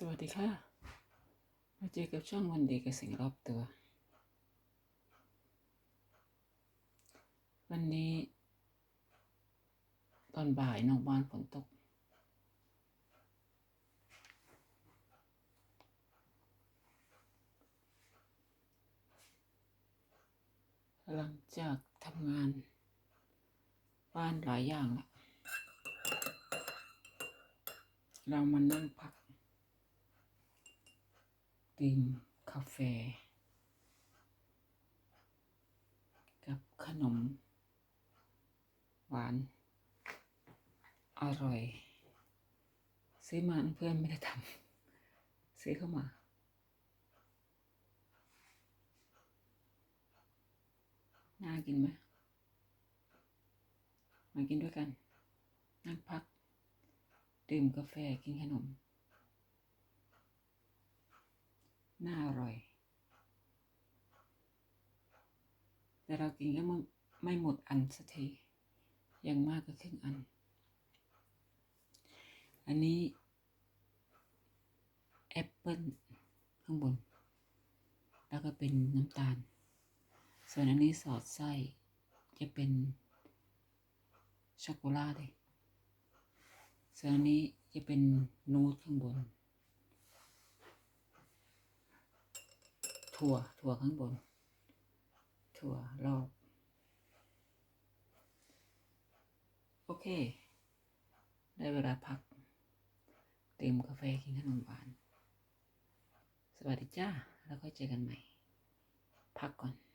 สวัสดีค่ะ มาเจอกับช่องวันดีกับสิ่งรอบตัว วันนี้ ตอนบ่ายนอกบ้านฝนตก หลังจากทำงาน บ้านหลายอย่างแล้วเรามานั่งพัก ดื่มกาแฟ กับขนม หวาน อร่อย ซื้อมาเพื่อนไม่ได้ทำซื้อเข้ามาน่ากินไหมมากินด้วยกัน นั่งพัก ดื่มกาแฟกินขนม น่าอร่อย แต่เรากินก็ไม่ไม่หมดอันสักทีย่างมากก็ครึ่งอัน อันนี้แอปเปิลข้างบน แล้วก็เป็นน้ำตาล ส่วนอันนี้สอดไส้จะเป็นช็อกโกแลตเลยส่วนอันนี้จะเป็นนูดข้างบน ถั่ว ถั่วข้างบน ถั่วรอบ โอเค ได้เวลาพัก เติมกาแฟกินขนมหวาน สวัสดีจ้า แล้วก็เจอกันใหม่ พักก่อน